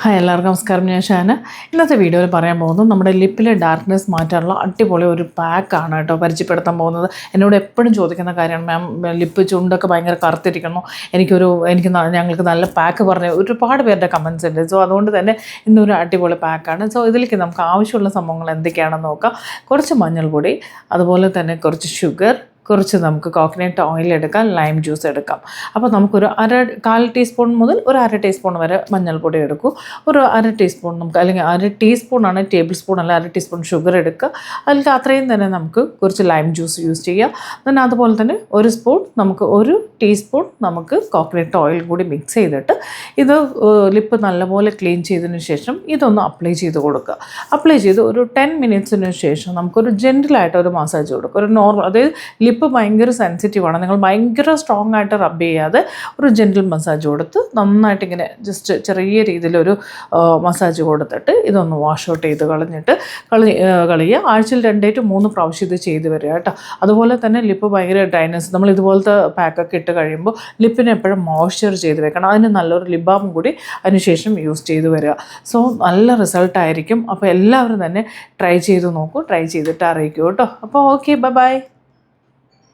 Hi എല്ലാവർക്കും നമസ്കാരം. ഞാൻ ഷാന. ഇന്നത്തെ വീഡിയോയിൽ പറയാൻ പോകുന്നത് നമ്മുടെ ലിപ്പിലെ ഡാർക്ക്നെസ് മാറ്റാനുള്ള അടിപൊളി ഒരു പാക്കാണ് കേട്ടോ പരിചയപ്പെടുത്താൻ പോകുന്നത്. എന്നോട് എപ്പോഴും ചോദിക്കുന്ന കാര്യമാണ് മാം ലിപ്പ് ചുണ്ടൊക്കെ ഭയങ്കര കറുത്തിരിക്കുന്നു. എനിക്കൊരു എനിക്ക് ഞങ്ങൾക്ക് നല്ല പാക്ക് പറഞ്ഞ ഒരുപാട് പേരുടെ കമൻസ് ഉണ്ട്. സോ അതുകൊണ്ട് തന്നെ ഇന്നൊരു അടിപൊളി പാക്കാണ് സോ ഇതിലേക്ക് നമുക്ക് ആവശ്യമുള്ള സംഭവങ്ങൾ എന്തൊക്കെയാണെന്ന് നോക്കാം. കുറച്ച് മഞ്ഞൾപ്പൊടി അതുപോലെ തന്നെ കുറച്ച് ഷുഗർ കുറച്ച് നമുക്ക് കോക്കനട്ട് ഓയിൽ എടുക്കാം ലൈം ജ്യൂസ് എടുക്കാം. അപ്പോൾ നമുക്കൊരു അര കാൽ ടീസ്പൂൺ മുതൽ ഒരു അര ടീസ്പൂൺ വരെ മഞ്ഞൾപ്പൊടി എടുക്കൂ. ഒരു അര ടീസ്പൂൺ നമുക്ക് അല്ലെങ്കിൽ അര ടീസ്പൂൺ ടേബിൾ സ്പൂൺ അല്ല അര ടീസ്പൂൺ ഷുഗർ എടുക്കുക. അതിൽ അത്രയും തന്നെ നമുക്ക് കുറച്ച് ലൈം ജ്യൂസ് യൂസ് ചെയ്യാം. പിന്നെ അതുപോലെ തന്നെ ഒരു സ്പൂൺ നമുക്ക് ഒരു ടീസ്പൂൺ നമുക്ക് കോക്കനട്ട് ഓയിൽ കൂടി മിക്സ് ചെയ്തിട്ട് ഇത് ലിപ്പ് നല്ലപോലെ ക്ലീൻ ചെയ്തതിന് ശേഷം ഇതൊന്ന് അപ്ലൈ ചെയ്ത് കൊടുക്കുക. അപ്ലൈ ചെയ്ത് ഒരു ടെൻ മിനിറ്റ്സിന് ശേഷം നമുക്കൊരു ജെന്റിലായിട്ട് ഒരു മസാജ് കൊടുക്കുക. ഒരു നോർമൽ അതായത് ലിപ്പ് ഭയങ്കര സെൻസിറ്റീവ് ആണ്. നിങ്ങൾ ഭയങ്കര സ്ട്രോങ് ആയിട്ട് റബ്ബ് ചെയ്യാതെ ഒരു ജെന്റിൽ മസാജ് കൊടുത്ത് നന്നായിട്ട് ഇങ്ങനെ ജസ്റ്റ് ചെറിയ രീതിയിലൊരു മസാജ് കൊടുത്തിട്ട് ഇതൊന്ന് വാഷ് ഔട്ട് ചെയ്ത് കളഞ്ഞിട്ട് കളി കളിയുക. ആഴ്ചയിൽ രണ്ടേ ടു മൂന്ന് പ്രാവശ്യം ഇത് ചെയ്ത് വരിക കേട്ടോ. അതുപോലെ തന്നെ ലിപ്പ് ഭയങ്കര ഡ്രൈനസ് നമ്മൾ ഇതുപോലത്തെ പാക്കൊക്കെ ഇട്ട് കഴിയുമ്പോൾ ലിപ്പിനെ എപ്പോഴും മോയ്സ്ചർ ചെയ്ത് വെക്കണം. അതിന് നല്ലൊരു ലിബാം കൂടി അതിനുശേഷം യൂസ് ചെയ്ത് വരിക. സോ നല്ല റിസൾട്ടായിരിക്കും അപ്പോൾ എല്ലാവരും തന്നെ ട്രൈ ചെയ്ത് നോക്കൂ. ട്രൈ ചെയ്തിട്ട് അറിയിക്കൂ കേട്ടോ. അപ്പോൾ ഓക്കെ ബൈ ബൈ